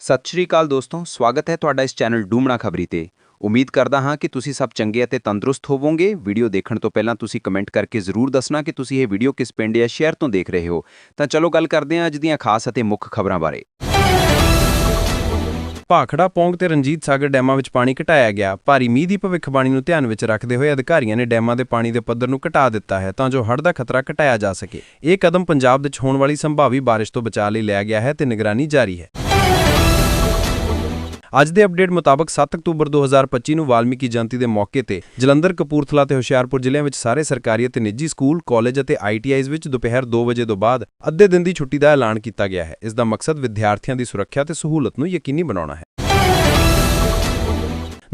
ਸਤਿ ਸ਼੍ਰੀ ਅਕਾਲ ਦੋਸਤੋ, ਸਵਾਗਤ ਹੈ ਤੁਹਾਡਾ ਇਸ ਚੈਨਲ ਡੂਮਣਾ ਖਬਰੀ ਤੇ। ਉਮੀਦ ਕਰਦਾ ਹਾਂ ਕਿ ਤੁਸੀਂ ਸਭ ਚੰਗੇ ਅਤੇ ਤੰਦਰੁਸਤ ਹੋਵੋਗੇ। ਵੀਡੀਓ ਦੇਖਣ ਤੋਂ ਪਹਿਲਾਂ ਤੁਸੀਂ ਕਮੈਂਟ ਕਰਕੇ ਜ਼ਰੂਰ ਦੱਸਣਾ ਕਿ ਤੁਸੀਂ ਇਹ ਵੀਡੀਓ ਕਿਸ ਪਿੰਡ ਜਾਂ ਸ਼ਹਿਰ ਤੋਂ ਦੇਖ ਰਹੇ ਹੋ। ਤਾਂ ਚਲੋ ਗੱਲ ਕਰਦੇ ਹਾਂ ਅੱਜ ਦੀਆਂ ਖਾਸ ਅਤੇ ਮੁੱਖ ਖਬਰਾਂ ਬਾਰੇ। ਭਾਖੜਾ ਪੌਂਗ ਤੇ ਰਣਜੀਤ ਸਾਗਰ ਡੈਮਾਂ ਵਿੱਚ ਪਾਣੀ ਘਟਾਇਆ ਗਿਆ। ਭਾਰੀ ਮੀਂਹ ਦੀ ਭਵਿੱਖਬਾਣੀ ਨੂੰ ਧਿਆਨ ਵਿੱਚ ਰੱਖਦੇ ਹੋਏ ਅਧਿਕਾਰੀਆਂ ਨੇ ਡੈਮਾਂ ਦੇ ਪਾਣੀ ਦੇ ਪੱਧਰ ਨੂੰ ਘਟਾ ਦਿੱਤਾ ਹੈ ਤਾਂ ਜੋ ਹੜ੍ਹ ਦਾ ਖਤਰਾ ਘਟਾਇਆ ਜਾ ਸਕੇ। ਇਹ ਕਦਮ ਪੰਜਾਬ ਵਿੱਚ ਹੋਣ ਵਾਲੀ ਸੰਭਾਵੀ ਬਾਰਿਸ਼ ਤੋਂ ਬਚਾਅ ਲਈ ਲਿਆ ਗਿਆ ਹੈ ਤੇ ਨਿਗਰਾਨੀ ਜਾਰੀ ਹੈ। ਅੱਜ ਦੇ ਅਪਡੇਟ ਮੁਤਾਬਕ 7 ਅਕਤੂਬਰ 2025 ਨੂੰ ਵਾਲਮੀਕੀ ਜਯੰਤੀ ਦੇ ਮੌਕੇ ਤੇ ਜਲੰਧਰ, ਕਪੂਰਥਲਾ ਤੇ ਹੁਸ਼ਿਆਰਪੁਰ ਜ਼ਿਲ੍ਹਿਆਂ ਵਿੱਚ ਸਾਰੇ ਸਰਕਾਰੀ ਅਤੇ ਨਿੱਜੀ ਸਕੂਲ, ਕਾਲਜ ਅਤੇ ਆਈਟੀਆਈਜ਼ ਵਿੱਚ ਦੁਪਹਿਰ 2 ਵਜੇ ਤੋਂ ਬਾਅਦ ਅੱਧੇ ਦਿਨ ਦੀ ਛੁੱਟੀ ਦਾ ਐਲਾਨ ਕੀਤਾ ਗਿਆ ਹੈ। ਇਸ ਦਾ ਮਕਸਦ ਵਿਦਿਆਰਥੀਆਂ ਦੀ ਸੁਰੱਖਿਆ ਤੇ ਸਹੂਲਤ ਨੂੰ ਯਕੀਨੀ ਬਣਾਉਣਾ ਹੈ।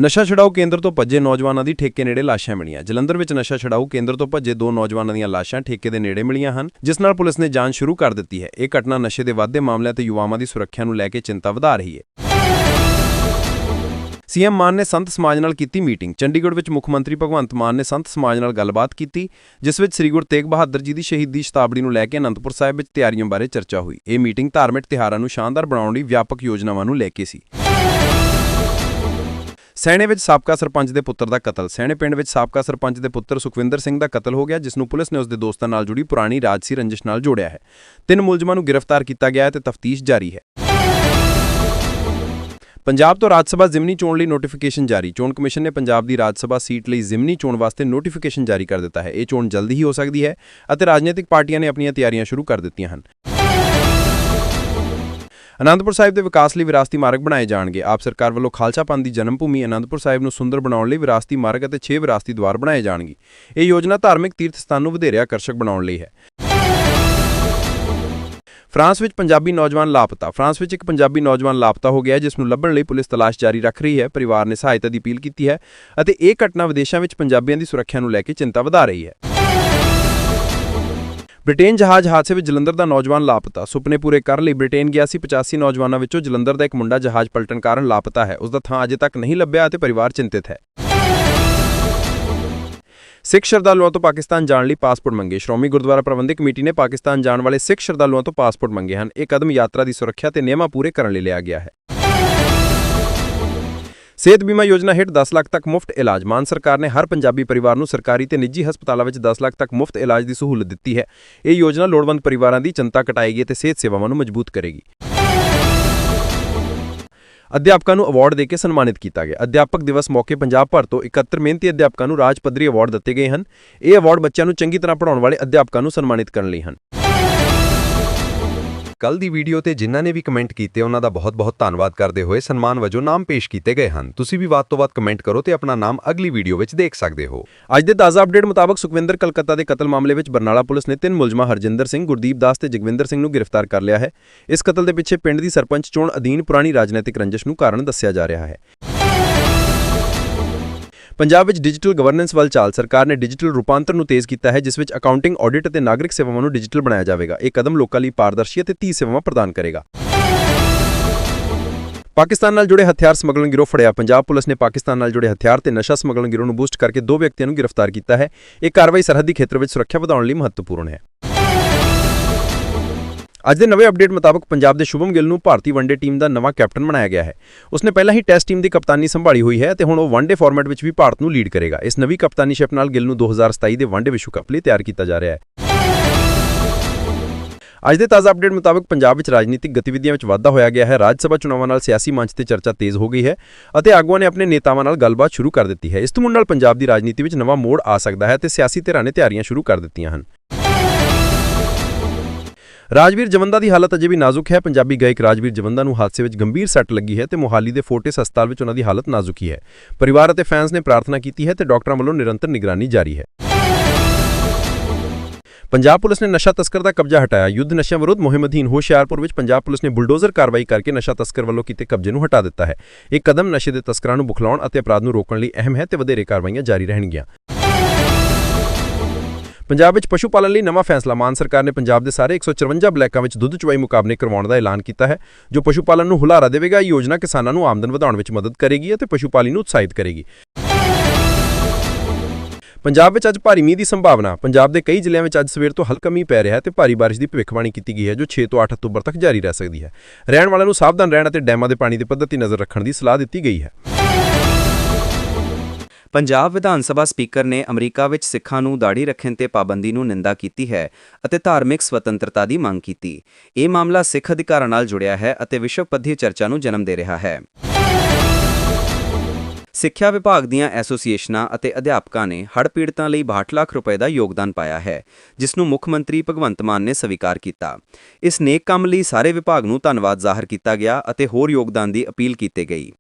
ਨਸ਼ਾ ਛਡਾਊ ਕੇਂਦਰ ਤੋਂ ਭੱਜੇ ਨੌਜਵਾਨਾਂ ਦੀ ਠੇਕੇ ਨੇੜੇ ਲਾਸ਼ਾਂ ਮਿਲੀਆਂ। ਜਲੰਧਰ ਵਿੱਚ ਨਸ਼ਾ ਛਡਾਊ ਕੇਂਦਰ ਤੋਂ ਭੱਜੇ ਦੋ ਨੌਜਵਾਨਾਂ ਦੀਆਂ ਲਾਸ਼ਾਂ ਠੇਕੇ ਦੇ ਨੇੜੇ ਮਿਲੀਆਂ ਹਨ, ਜਿਸ ਨਾਲ ਪੁਲਿਸ ਨੇ ਜਾਂਚ ਸ਼ੁਰੂ ਕਰ ਦਿੱਤੀ ਹੈ। ਇਹ ਘਟਨਾ ਨਸ਼ੇ ਦੇ ਵਾਧੇ ਮਾਮਲਿਆਂ ਤੇ ਯੁਵਾਵਾਂ ਦੀ ਸੁਰੱਖਿਆ ਨੂੰ ਲੈ ਕੇ ਚਿੰਤਾ ਵਧਾ ਰਹੀ ਹੈ। ਸੀਐਮ ਮਾਨ ਨੇ ਸੰਤ ਸਮਾਜ ਨਾਲ ਕੀਤੀ ਮੀਟਿੰਗ। ਚੰਡੀਗੜ੍ਹ ਵਿੱਚ ਮੁੱਖ ਮੰਤਰੀ ਭਗਵੰਤ ਮਾਨ ਨੇ ਸੰਤ ਸਮਾਜ ਨਾਲ ਗੱਲਬਾਤ ਕੀਤੀ, ਜਿਸ ਵਿੱਚ ਸ੍ਰੀ ਗੁਰੂ ਤੇਗ ਬਹਾਦਰ ਜੀ ਦੀ ਸ਼ਹੀਦੀ ਸ਼ਤਾਬਦੀ ਨੂੰ ਲੈ ਕੇ ਅਨੰਦਪੁਰ ਸਾਹਿਬ ਵਿੱਚ ਤਿਆਰੀਆਂ ਬਾਰੇ ਚਰਚਾ ਹੋਈ। ਇਹ ਮੀਟਿੰਗ ਧਾਰਮਿਕ ਤਿਉਹਾਰਾਂ ਨੂੰ ਸ਼ਾਨਦਾਰ ਬਣਾਉਣ ਲਈ ਵਿਆਪਕ ਯੋਜਨਾਵਾਂ ਨੂੰ ਲੈ ਕੇ ਸੀ। ਸੈਣੇ ਵਿੱਚ ਸਾਬਕਾ ਸਰਪੰਚ ਦੇ ਪੁੱਤਰ ਦਾ ਕਤਲ। ਸੈਣੇ ਪਿੰਡ ਵਿੱਚ ਸਾਬਕਾ ਸਰਪੰਚ ਦੇ ਪੁੱਤਰ ਸੁਖਵਿੰਦਰ ਸਿੰਘ ਦਾ ਕਤਲ ਹੋ ਗਿਆ, ਜਿਸ ਨੂੰ ਪੁਲਿਸ ਨੇ ਉਸ ਦੇ ਦੋਸਤਾਂ ਨਾਲ ਜੁੜੀ ਪੁਰਾਣੀ ਰਾਜਸੀ ਰੰਜਿਸ਼ ਨਾਲ ਜੋੜਿਆ ਹੈ। ਤਿੰਨ ਮੁਲਜ਼ਮਾਂ ਨੂੰ ਗ੍ਰਿਫਤਾਰ ਕੀਤਾ ਗਿਆ ਹੈ ਤੇ ਤਫਤੀਸ਼ ਜਾਰੀ ਹੈ। ਪੰਜਾਬ ਤੋਂ ਰਾਜ ਸਭਾ ਜ਼ਿਮਨੀ ਚੋਣ ਲਈ ਨੋਟੀਫਿਕੇਸ਼ਨ ਜਾਰੀ। ਚੋਣ ਕਮਿਸ਼ਨ ਨੇ ਪੰਜਾਬ ਦੀ ਰਾਜ ਸਭਾ ਸੀਟ ਲਈ ਜ਼ਿਮਨੀ ਚੋਣ ਵਾਸਤੇ ਨੋਟੀਫਿਕੇਸ਼ਨ ਜਾਰੀ ਕਰ ਦਿੱਤਾ ਹੈ। ਇਹ ਚੋਣ ਜਲਦੀ ਹੀ ਹੋ ਸਕਦੀ ਹੈ ਅਤੇ ਰਾਜਨੀਤਿਕ ਪਾਰਟੀਆਂ ਨੇ ਆਪਣੀਆਂ ਤਿਆਰੀਆਂ ਸ਼ੁਰੂ ਕਰ ਦਿੱਤੀਆਂ ਹਨ। ਅਨੰਦਪੁਰ ਸਾਹਿਬ ਦੇ ਵਿਕਾਸ ਲਈ ਵਿਰਾਸਤੀ ਮਾਰਗ ਬਣਾਏ ਜਾਣਗੇ। ਆਪ ਸਰਕਾਰ ਵੱਲੋਂ ਖਾਲਸਾ ਪੰਥ ਦੀ ਜਨਮ ਭੂਮੀ ਅਨੰਦਪੁਰ ਸਾਹਿਬ ਨੂੰ ਸੁੰਦਰ ਬਣਾਉਣ ਲਈ ਵਿਰਾਸਤੀ ਮਾਰਗ ਅਤੇ 6 ਵਿਰਾਸਤੀ ਦੁਆਰ ਬਣਾਏ ਜਾਣਗੇ। ਇਹ ਯੋਜਨਾ ਧਾਰਮਿਕ ਤੀਰਥ ਸਥਾਨ ਨੂੰ ਵਧੇਰੇ ਆਕਰਸ਼ਕ ਬਣਾਉਣ ਲਈ ਹੈ। ਫਰਾਂਸ ਵਿੱਚ ਪੰਜਾਬੀ ਨੌਜਵਾਨ ਲਾਪਤਾ। ਫਰਾਂਸ ਵਿੱਚ ਇੱਕ ਪੰਜਾਬੀ ਨੌਜਵਾਨ ਲਾਪਤਾ ਹੋ ਗਿਆ ਜਿਸ ਨੂੰ ਲੱਭਣ ਲਈ ਪੁਲਿਸ ਤਲਾਸ਼ ਜਾਰੀ ਰੱਖ ਰਹੀ ਹੈ। ਪਰਿਵਾਰ ਨੇ ਸਹਾਇਤਾ ਦੀ ਅਪੀਲ ਕੀਤੀ ਹੈ ਅਤੇ ਇਹ ਘਟਨਾ ਵਿਦੇਸ਼ਾਂ ਵਿੱਚ ਪੰਜਾਬੀਆਂ ਦੀ ਸੁਰੱਖਿਆ ਨੂੰ ਲੈ ਕੇ ਚਿੰਤਾ ਵਧਾ ਰਹੀ ਹੈ। ਬ੍ਰਿਟੇਨ ਜਹਾਜ਼ ਹਾਦਸੇ ਵਿੱਚ ਜਲੰਧਰ ਦਾ ਨੌਜਵਾਨ ਲਾਪਤਾ। ਸੁਪਨੇ ਪੂਰੇ ਕਰਨ ਲਈ ਬ੍ਰਿਟੇਨ ਗਿਆ ਸੀ। 85 ਨੌਜਵਾਨਾਂ ਵਿੱਚੋਂ ਜਲੰਧਰ ਦਾ ਇੱਕ ਮੁੰਡਾ ਜਹਾਜ਼ ਪਲਟਣ ਕਾਰਨ ਲਾਪਤਾ ਹੈ। ਉਸ ਦਾ ਥਾਂ ਅਜੇ ਤੱਕ ਨਹੀਂ ਲੱਭਿਆ ਅਤੇ ਪਰਿਵਾਰ ਚਿੰਤਿਤ ਹੈ। ਸਿੱਖ ਸ਼ਰਧਾਲੂਆਂ ਤੋਂ ਪਾਕਿਸਤਾਨ ਜਾਣ ਲਈ ਪਾਸਪੋਰਟ ਮੰਗੇ। ਸ਼੍ਰੋਮਣੀ ਗੁਰਦੁਆਰਾ ਪ੍ਰਬੰਧਕ ਕਮੇਟੀ ਨੇ ਪਾਕਿਸਤਾਨ ਜਾਣ ਵਾਲੇ ਸਿੱਖ ਸ਼ਰਧਾਲੂਆਂ ਤੋਂ ਪਾਸਪੋਰਟ ਮੰਗੇ ਹਨ। ਇਹ ਕਦਮ ਯਾਤਰਾ ਦੀ ਸੁਰੱਖਿਆ ਤੇ ਨਿਯਮਾਂ ਪੂਰੇ ਕਰਨ ਲਈ ਲਿਆ ਗਿਆ ਹੈ। ਸਿਹਤ ਬੀਮਾ ਯੋਜਨਾ ਹੇਠ 10 ਲੱਖ ਤੱਕ ਮੁਫਤ ਇਲਾਜ। ਮਾਨ ਸਰਕਾਰ ਨੇ ਹਰ ਪੰਜਾਬੀ ਪਰਿਵਾਰ ਨੂੰ ਸਰਕਾਰੀ ਤੇ ਨਿੱਜੀ ਹਸਪਤਾਲਾਂ ਵਿੱਚ 10 ਲੱਖ ਤੱਕ ਮੁਫਤ ਇਲਾਜ ਦੀ ਸਹੂਲਤ ਦਿੱਤੀ ਹੈ। ਇਹ ਯੋਜਨਾ ਲੋੜਵੰਦ ਪਰਿਵਾਰਾਂ ਦੀ ਚਿੰਤਾ ਘਟਾਏਗੀ ਤੇ ਸਿਹਤ ਸੇਵਾਵਾਂ ਨੂੰ ਮਜ਼ਬੂਤ ਕਰੇਗੀ। ਅਧਿਆਪਕਾਂ ਨੂੰ ਅਵਾਰਡ ਦੇ ਕੇ ਸਨਮਾਨਿਤ ਕੀਤਾ ਗਿਆ। ਅਧਿਆਪਕ ਦਿਵਸ ਮੌਕੇ ਪੰਜਾਬ ਭਰ ਤੋਂ 71 ਮਿਹਨਤੀ ਅਧਿਆਪਕਾਂ ਨੂੰ ਰਾਜ ਪੱਧਰੀ ਅਵਾਰਡ ਦਿੱਤੇ ਗਏ ਹਨ। ਇਹ ਅਵਾਰਡ ਬੱਚਿਆਂ ਨੂੰ ਚੰਗੀ ਤਰ੍ਹਾਂ ਪੜ੍ਹਾਉਣ ਵਾਲੇ ਅਧਿਆਪਕਾਂ ਨੂੰ ਸਨਮਾਨਿਤ ਕਰਨ ਲਈ ਹਨ। ਕੱਲ ਦੀ ਵੀਡੀਓ ਤੇ ਜਿਨ੍ਹਾਂ ਨੇ ਵੀ ਕਮੈਂਟ ਕੀਤੇ, ਉਹਨਾਂ ਦਾ ਬਹੁਤ-ਬਹੁਤ ਧੰਨਵਾਦ ਕਰਦੇ ਹੋਏ ਸਨਮਾਨ ਵਜੋਂ ਨਾਮ ਪੇਸ਼ ਕੀਤੇ ਗਏ ਹਨ। ਤੁਸੀਂ ਵੀ ਵੱਧ ਤੋਂ ਵੱਧ ਕਮੈਂਟ ਕਰੋ ਤੇ ਆਪਣਾ ਨਾਮ ਅਗਲੀ ਵੀਡੀਓ ਵਿੱਚ ਦੇਖ ਸਕਦੇ ਹੋ। ਅੱਜ ਦੇ ਤਾਜ਼ਾ ਅਪਡੇਟ ਮੁਤਾਬਕ ਸੁਖਵਿੰਦਰ ਕਲਕੱਤਾ ਦੇ ਕਤਲ ਮਾਮਲੇ ਵਿੱਚ ਬਰਨਾਲਾ ਪੁਲਿਸ ਨੇ ਤਿੰਨ ਮੁਲਜ਼ਮਾਂ, ਹਰਜਿੰਦਰ ਸਿੰਘ, ਗੁਰਦੀਪ ਦਾਸ ਤੇ ਜਗਵਿੰਦਰ ਸਿੰਘ ਨੂੰ ਗ੍ਰਿਫਤਾਰ ਕਰ ਲਿਆ ਹੈ। ਇਸ ਕਤਲ ਦੇ ਪਿੱਛੇ ਪਿੰਡ ਦੀ ਸਰਪੰਚ ਚੋਣ ਅਧੀਨ ਪੁਰਾਣੀ ਰਾਜਨੀਤਿਕ ਰੰਜਿਸ਼ ਨੂੰ ਕਾਰਨ ਦੱਸਿਆ ਜਾ ਰਿਹਾ ਹੈ। ਪੰਜਾਬ ਵਿੱਚ ਡਿਜੀਟਲ ਗਵਰਨੈਂਸ ਵੱਲ ਚਾਲ ਸਰਕਾਰ ਨੇ ਡਿਜੀਟਲ ਰੂਪਾਂਤਰ ਨੂੰ ਤੇਜ਼ ਕੀਤਾ ਹੈ, ਜਿਸ ਵਿੱਚ ਅਕਾਊਂਟਿੰਗ ਆਡਿਟ ਅਤੇ ਨਾਗਰਿਕ ਸੇਵਾਵਾਂ ਨੂੰ ਡਿਜੀਟਲ ਬਣਾਇਆ ਜਾਵੇਗਾ। ਇਹ ਕਦਮ ਲੋਕਾਂ ਲਈ ਪਾਰਦਰਸ਼ੀ ਅਤੇ ਤੀਹ ਸੇਵਾਵਾਂ ਪ੍ਰਦਾਨ ਕਰੇਗਾ। ਪਾਕਿਸਤਾਨ ਨਾਲ ਜੁੜੇ ਹਥਿਆਰ ਸਮਗਲਿੰਗ ਗਿਰੋਹ ਫੜਿਆ। ਪੰਜਾਬ ਪੁਲਿਸ ਨੇ ਪਾਕਿਸਤਾਨ ਨਾਲ ਜੁੜੇ ਹਥਿਆਰ ਤੇ ਨਸ਼ਾ ਸਮਗਲਿੰਗ ਗਿਰੋਹ ਨੂੰ ਬੂਸਟ ਕਰਕੇ ਦੋ ਵਿਅਕਤੀਆਂ ਨੂੰ ਗ੍ਰਿਫਤਾਰ ਕੀਤਾ ਹੈ। ਇਹ ਕਾਰਵਾਈ ਸਰਹੱਦੀ ਖੇਤਰ ਵਿੱਚ ਸੁਰੱਖਿਆ ਵਧਾਉਣ ਲਈ ਮਹੱਤਵਪੂਰਨ ਹੈ। ਅੱਜ ਦੇ ਨਵੇਂ ਅਪਡੇਟ ਮੁਤਾਬਕ ਪੰਜਾਬ ਦੇ ਸ਼ੁਭਮ ਗਿੱਲ ਨੂੰ ਭਾਰਤੀ ਵਨਡੇ ਟੀਮ ਦਾ ਨਵਾਂ ਕੈਪਟਨ ਬਣਾਇਆ ਗਿਆ ਹੈ। ਉਸਨੇ ਪਹਿਲਾਂ ਹੀ ਟੈਸਟ ਟੀਮ ਦੀ ਕਪਤਾਨੀ ਸੰਭਾਲੀ ਹੋਈ ਹੈ ਤੇ ਹੁਣ ਉਹ ਵਨਡੇ ਫਾਰਮੈਟ ਵਿੱਚ ਵੀ ਭਾਰਤ ਨੂੰ ਲੀਡ ਕਰੇਗਾ। ਇਸ ਨਵੀਂ ਕਪਤਾਨੀਸ਼ਿਪ ਨਾਲ ਗਿੱਲ ਨੂੰ 2027 ਦੇ ਵਨਡੇ ਵਿਸ਼ਵ ਕੱਪ ਲਈ ਤਿਆਰ ਕੀਤਾ ਜਾ ਰਿਹਾ ਹੈ। ਅੱਜ ਦੇ ਤਾਜ਼ਾ ਅਪਡੇਟ ਮੁਤਾਬਕ ਪੰਜਾਬ ਵਿੱਚ ਰਾਜਨੀਤਿਕ ਗਤੀਵਿਧੀਆਂ ਵਿੱਚ ਵਾਧਾ ਹੋਇਆ ਗਿਆ ਹੈ। ਰਾਜ ਸਭਾ ਚੋਣਾਂ ਨਾਲ ਸਿਆਸੀ ਮੰਚ ਤੇ ਚਰਚਾ ਤੇਜ਼ ਹੋ ਗਈ ਹੈ ਅਤੇ ਆਗੂਆਂ ਨੇ ਆਪਣੇ ਨੇਤਾਵਾਂ ਨਾਲ ਗੱਲਬਾਤ ਸ਼ੁਰੂ ਕਰ ਦਿੱਤੀ ਹੈ। ਇਸ ਤੋਂ ਮੁੜ ਨਾਲ ਪੰਜਾਬ ਦੀ ਰਾਜਨੀਤੀ ਵਿੱਚ ਨਵਾਂ ਮੋੜ ਆ ਸਕਦਾ ਹੈ ਤੇ ਸਿਆਸੀ ਧਿਰਾਂ ਨੇ ਤਿਆਰੀਆਂ ਸ਼ੁਰੂ ਕਰ ਦਿੱਤੀਆਂ ਹਨ। ਰਾਜਵੀਰ ਜਵੰਦਾ ਦੀ ਹਾਲਤ ਅਜੇ ਵੀ ਨਾਜ਼ੁਕ ਹੈ। ਪੰਜਾਬੀ ਗਾਇਕ ਰਾਜਵੀਰ ਜਵੰਦਾ ਨੂੰ ਹਾਦਸੇ ਵਿੱਚ ਗੰਭੀਰ ਸੱਟ ਲੱਗੀ ਹੈ ਤੇ ਮੋਹਾਲੀ ਦੇ ਫੋਰਟਿਸ ਹਸਪਤਾਲ ਵਿੱਚ ਉਹਨਾਂ ਦੀ ਹਾਲਤ ਨਾਜ਼ੁਕ ਹੀ ਹੈ। ਪਰਿਵਾਰ ਅਤੇ ਫੈਨਸ ਨੇ ਪ੍ਰਾਰਥਨਾ ਕੀਤੀ ਹੈ ਤੇ ਡਾਕਟਰਾਂ ਵੱਲੋਂ ਨਿਰੰਤਰ ਨਿਗਰਾਨੀ ਜਾਰੀ ਹੈ। ਪੰਜਾਬ ਪੁਲਿਸ ਨੇ ਨਸ਼ਾ ਤਸਕਰ ਦਾ ਕਬਜ਼ਾ ਹਟਾਇਆ। ਯੁੱਧ ਨਸ਼ਿਆਂ ਵਿਰੁੱਧ ਮੁਹਿੰਮ ਅਧੀਨ ਹੁਸ਼ਿਆਰਪੁਰ ਵਿੱਚ ਪੰਜਾਬ ਪੁਲਿਸ ਨੇ ਬੁਲਡੋਜ਼ਰ ਕਾਰਵਾਈ ਕਰਕੇ ਨਸ਼ਾ ਤਸਕਰ ਵੱਲੋਂ ਕੀਤੇ ਕਬਜ਼ੇ ਨੂੰ ਹਟਾ ਦਿੱਤਾ ਹੈ। ਇਹ ਕਦਮ ਨਸ਼ੇ ਦੇ ਤਸਕਰਾਂ ਨੂੰ ਬੁਖਲਾਉਣ ਅਤੇ ਅਪਰਾਧ ਨੂੰ ਰੋਕਣ ਲਈ ਅਹਿਮ ਹੈ ਤੇ ਵਧੇਰੇ ਕਾਰਵਾਈਆਂ ਜਾਰੀ ਰਹਿਣਗੀਆਂ। ਪੰਜਾਬ ਵਿੱਚ ਪਸ਼ੂ ਪਾਲਣ ਲਈ ਨਵਾਂ ਫੈਸਲਾ। ਮਾਨ ਸਰਕਾਰ ਨੇ ਪੰਜਾਬ ਦੇ ਸਾਰੇ 154 ਬਲੈਕਾਂ ਵਿੱਚ ਦੁੱਧ ਚੁਵਾਈ ਮੁਕਾਬਲੇ ਕਰਵਾਉਣ ਦਾ ਐਲਾਨ ਕੀਤਾ ਹੈ, ਜੋ ਪਸ਼ੂ ਪਾਲਣ ਨੂੰ ਹੁਲਾਰਾ ਦੇਵੇਗਾ। ਇਹ ਯੋਜਨਾ ਕਿਸਾਨਾਂ ਨੂੰ ਆਮਦਨ ਵਧਾਉਣ ਵਿੱਚ ਮਦਦ ਕਰੇਗੀ ਅਤੇ ਪਸ਼ੂ ਪਾਲਣ ਨੂੰ ਉਤਸ਼ਾਹਿਤ ਕਰੇਗੀ। ਪੰਜਾਬ ਵਿੱਚ ਅੱਜ ਭਾਰੀ ਮੀਂਹ ਦੀ ਸੰਭਾਵਨਾ। ਪੰਜਾਬ ਦੇ ਕਈ ਜ਼ਿਲ੍ਹਿਆਂ ਵਿੱਚ ਅੱਜ ਸਵੇਰ ਤੋਂ ਹਲਕਾ ਮੀਂਹ ਪੈ ਰਿਹਾ ਹੈ ਤੇ ਭਾਰੀ ਬਾਰਿਸ਼ ਦੀ ਭਵਿੱਖਬਾਣੀ ਕੀਤੀ ਗਈ ਹੈ, ਜੋ 6 ਤੋਂ 8 ਅਕਤੂਬਰ ਤੱਕ ਜਾਰੀ ਰਹਿ ਸਕਦੀ ਹੈ। ਰਹਿਣ ਵਾਲਿਆਂ ਨੂੰ ਸਾਵਧਾਨ ਰਹਿਣ ਅਤੇ ਡੈਮਾਂ ਦੇ ਪਾਣੀ ਦੇ ਪੱਧਰ ਤੇ ਨਜ਼ਰ ਰੱਖਣ ਦੀ ਸਲਾਹ ਦਿੱਤੀ ਗਈ ਹੈ। ਪੰਜਾਬ ਵਿਧਾਨ ਸਭਾ ਸਪੀਕਰ ਨੇ ਅਮਰੀਕਾ ਵਿੱਚ ਸਿੱਖਾਂ ਨੂੰ ਦਾੜੀ ਰੱਖਣ ਤੇ ਪਾਬੰਦੀ ਨੂੰ ਨਿੰਦਾ ਕੀਤੀ ਹੈ ਅਤੇ ਧਾਰਮਿਕ ਸੁਤੰਤਰਤਾ ਦੀ ਮੰਗ ਕੀਤੀ। ਇਹ ਮਾਮਲਾ ਸਿੱਖ ਅਧਿਕਾਰਾਂ ਨਾਲ ਜੁੜਿਆ ਹੈ ਅਤੇ ਵਿਸ਼ਵ ਪੱਧਰੀ ਚਰਚਾ ਨੂੰ ਜਨਮ ਦੇ ਰਿਹਾ ਹੈ। ਸਿੱਖਿਆ ਵਿਭਾਗ ਦੀਆਂ ਐਸੋਸੀਏਸ਼ਨਾਂ ਅਤੇ ਅਧਿਆਪਕਾਂ ਨੇ ਹੜ੍ਹ ਪੀੜਤਾਂ ਲਈ 62 ਲੱਖ ਰੁਪਏ ਦਾ ਯੋਗਦਾਨ ਪਾਇਆ ਹੈ, ਜਿਸ ਨੂੰ ਮੁੱਖ ਮੰਤਰੀ ਭਗਵੰਤ ਮਾਨ ਨੇ ਸਵੀਕਾਰ ਕੀਤਾ। ਇਸ ਨੇਕ ਕੰਮ ਲਈ ਸਾਰੇ ਵਿਭਾਗ ਨੂੰ ਧੰਨਵਾਦ ਜ਼ਾਹਰ ਕੀਤਾ ਗਿਆ ਅਤੇ ਹੋਰ ਯੋਗਦਾਨ ਦੀ ਅਪੀਲ ਕੀਤੀ ਗਈ।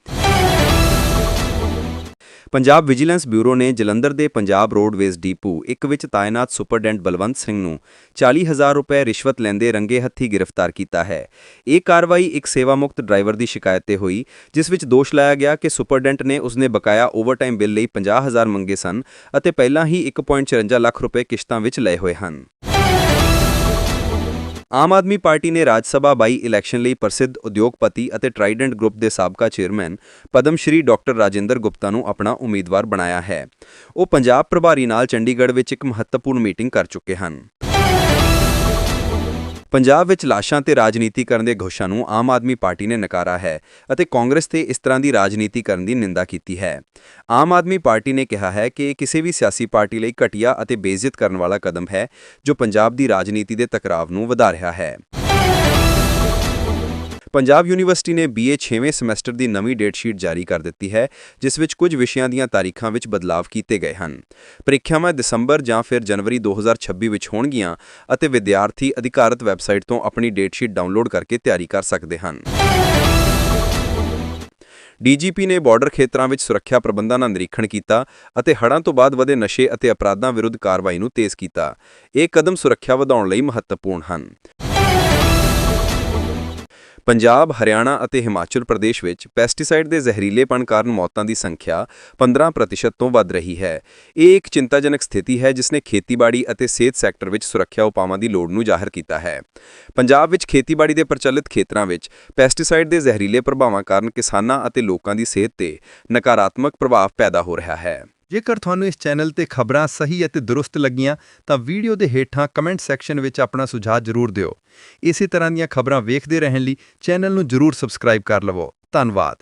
ਪੰਜਾਬ ਵਿਜੀਲੈਂਸ ਬਿਊਰੋ ਨੇ ਜਲੰਧਰ ਦੇ ਪੰਜਾਬ ਰੋਡਵੇਜ਼ ਡੀਪੂ, ਇੱਕ ਵਿੱਚ ਤਾਇਨਾਤ ਸੁਪਰਡੈਂਟ ਬਲਵੰਤ ਸਿੰਘ ਨੂੰ 40000 ਰੁਪਏ ਰਿਸ਼ਵਤ ਲੈਂਦੇ ਰੰਗੇ ਹੱਥੀ ਗ੍ਰਿਫਤਾਰ ਕੀਤਾ ਹੈ। ਇਹ ਕਾਰਵਾਈ ਇੱਕ ਸੇਵਾ ਮੁਕਤ ਡਰਾਈਵਰ ਦੀ ਸ਼ਿਕਾਇਤ ਤੇ ਹੋਈ, ਜਿਸ ਵਿੱਚ ਦੋਸ਼ ਲਾਇਆ ਗਿਆ ਕਿ ਸੁਪਰਡੈਂਟ ਨੇ ਉਸਨੇ ਬਕਾਇਆ ਓਵਰਟਾਈਮ ਬਿੱਲ ਲਈ 50000 ਮੰਗੇ ਸਨ ਅਤੇ ਪਹਿਲਾਂ ਹੀ 1.54 ਲੱਖ ਰੁਪਏ ਕਿਸ਼ਤਾਂ ਵਿੱਚ ਲਏ ਹੋਏ ਹਨ। ਆਮ ਆਦਮੀ ਪਾਰਟੀ ਨੇ ਰਾਜ ਸਭਾ ਬਾਈ ਇਲੈਕਸ਼ਨ ਲਈ ਪ੍ਰਸਿੱਧ ਉਦਯੋਗਪਤੀ ਅਤੇ ਟਰਾਈਡੈਂਟ ਗਰੁੱਪ ਦੇ ਸਾਬਕਾ ਚੇਅਰਮੈਨ ਪਦਮ ਸ਼੍ਰੀ ਡਾਕਟਰ ਰਾਜਿੰਦਰ ਗੁਪਤਾ ਨੂੰ ਆਪਣਾ ਉਮੀਦਵਾਰ ਬਣਾਇਆ ਹੈ। ਉਹ ਪੰਜਾਬ ਪ੍ਰਭਾਰੀ ਨਾਲ ਚੰਡੀਗੜ੍ਹ ਵਿੱਚ ਇੱਕ ਮਹੱਤਵਪੂਰਨ ਮੀਟਿੰਗ ਕਰ ਚੁੱਕੇ ਹਨ। ਪੰਜਾਬ ਵਿੱਚ ਲਾਸ਼ਾਂ ਤੇ ਰਾਜਨੀਤੀ ਕਰਨ ਦੇ ਘੋਸ਼ਾਂ ਨੂੰ ਆਮ ਆਦਮੀ ਪਾਰਟੀ ਨੇ ਨਕਾਰਾ ਹੈ ਅਤੇ ਕਾਂਗਰਸ ਤੇ ਇਸ ਤਰ੍ਹਾਂ ਦੀ ਰਾਜਨੀਤੀ ਕਰਨ ਦੀ ਨਿੰਦਾ ਕੀਤੀ ਹੈ। ਆਮ ਆਦਮੀ ਪਾਰਟੀ ਨੇ ਕਿਹਾ ਹੈ ਕਿ ਇਹ ਕਿਸੇ ਵੀ ਸਿਆਸੀ ਪਾਰਟੀ ਲਈ ਘਟੀਆ ਅਤੇ ਬੇਇੱਜ਼ਤ ਕਰਨ ਵਾਲਾ ਕਦਮ ਹੈ, ਜੋ ਪੰਜਾਬ ਦੀ ਰਾਜਨੀਤੀ ਦੇ ਟਕਰਾਵ ਨੂੰ ਵਧਾ ਰਿਹਾ ਹੈ। ਪੰਜਾਬ ਯੂਨੀਵਰਸਿਟੀ ਨੇ ਬੀਏ 6ਵੇਂ ਸਮੈਸਟਰ ਦੀ ਨਵੀਂ ਡੇਟ ਸ਼ੀਟ ਜਾਰੀ ਕਰ ਦਿੱਤੀ ਹੈ, ਜਿਸ ਵਿੱਚ ਕੁਝ ਵਿਸ਼ਿਆਂ ਦੀਆਂ ਤਾਰੀਖਾਂ ਵਿੱਚ ਬਦਲਾਅ ਕੀਤੇ ਗਏ ਹਨ। ਪ੍ਰੀਖਿਆਵਾਂ ਦਸੰਬਰ ਜਾਂ ਫਿਰ ਜਨਵਰੀ 2026 ਵਿੱਚ ਹੋਣਗੀਆਂ ਅਤੇ ਵਿਦਿਆਰਥੀ ਅਧਿਕਾਰਤ ਵੈਬਸਾਈਟ ਤੋਂ ਆਪਣੀ ਡੇਟ ਸ਼ੀਟ ਡਾਊਨਲੋਡ ਕਰਕੇ ਤਿਆਰੀ ਕਰ ਸਕਦੇ ਹਨ। ਡੀਜੀਪੀ ਨੇ ਬਾਰਡਰ ਖੇਤਰਾਂ ਵਿੱਚ ਸੁਰੱਖਿਆ ਪ੍ਰਬੰਧਾਂ ਦਾ ਨਿਰੀਖਣ ਕੀਤਾ ਅਤੇ ਹੜ੍ਹਾਂ ਤੋਂ ਬਾਅਦ ਵਧੇ ਨਸ਼ੇ ਅਤੇ ਅਪਰਾਧਾਂ ਵਿਰੁੱਧ ਕਾਰਵਾਈ ਨੂੰ ਤੇਜ਼ ਕੀਤਾ। ਇਹ ਕਦਮ ਸੁਰੱਖਿਆ ਵਧਾਉਣ ਲਈ ਮਹੱਤਵਪੂਰਨ ਹਨ। ਪੰਜਾਬ, ਹਰਿਆਣਾ ਅਤੇ ਹਿਮਾਚਲ ਪ੍ਰਦੇਸ਼ ਵਿੱਚ ਪੈਸਟੀਸਾਈਡ ਦੇ ਜ਼ਹਿਰੀਲੇਪਣ ਕਾਰਨ ਮੌਤਾਂ ਦੀ ਸੰਖਿਆ 15% ਤੋਂ ਵੱਧ ਰਹੀ ਹੈ। ਇਹ ਇੱਕ ਚਿੰਤਾਜਨਕ ਸਥਿਤੀ ਹੈ ਜਿਸ ਨੇ ਖੇਤੀਬਾੜੀ ਅਤੇ ਸਿਹਤ ਸੈਕਟਰ ਵਿੱਚ ਸੁਰੱਖਿਆ ਉਪਾਵਾਂ ਦੀ ਲੋੜ ਨੂੰ ਜ਼ਾਹਰ ਕੀਤਾ ਹੈ। ਪੰਜਾਬ ਵਿੱਚ ਖੇਤੀਬਾੜੀ ਦੇ ਪ੍ਰਚਲਿਤ ਖੇਤਰਾਂ ਵਿੱਚ ਪੈਸਟੀਸਾਈਡ ਦੇ ਜ਼ਹਿਰੀਲੇ ਪ੍ਰਭਾਵਾਂ ਕਾਰਨ ਕਿਸਾਨਾਂ ਅਤੇ ਲੋਕਾਂ ਦੀ ਸਿਹਤ ਤੇ ਨਕਾਰਾਤਮਕ ਪ੍ਰਭਾਵ ਪੈਦਾ ਹੋ ਰਿਹਾ ਹੈ। ਜੇਕਰ ਤੁਹਾਨੂੰ ਇਸ ਚੈਨਲ ਤੇ ਖਬਰਾਂ ਸਹੀ ਅਤੇ ਦਰੁਸਤ ਲੱਗੀਆਂ, ਤਾਂ ਵੀਡੀਓ ਦੇ ਹੇਠਾਂ ਕਮੈਂਟ ਸੈਕਸ਼ਨ ਵਿੱਚ ਆਪਣਾ ਸੁਝਾਅ ਜ਼ਰੂਰ ਦਿਓ। ਇਸੇ ਤਰ੍ਹਾਂ ਦੀਆਂ ਖਬਰਾਂ ਵੇਖਦੇ ਰਹਿਣ ਲਈ ਚੈਨਲ ਨੂੰ ਜ਼ਰੂਰ ਸਬਸਕ੍ਰਾਈਬ ਕਰ ਲਵੋ। ਧੰਨਵਾਦ।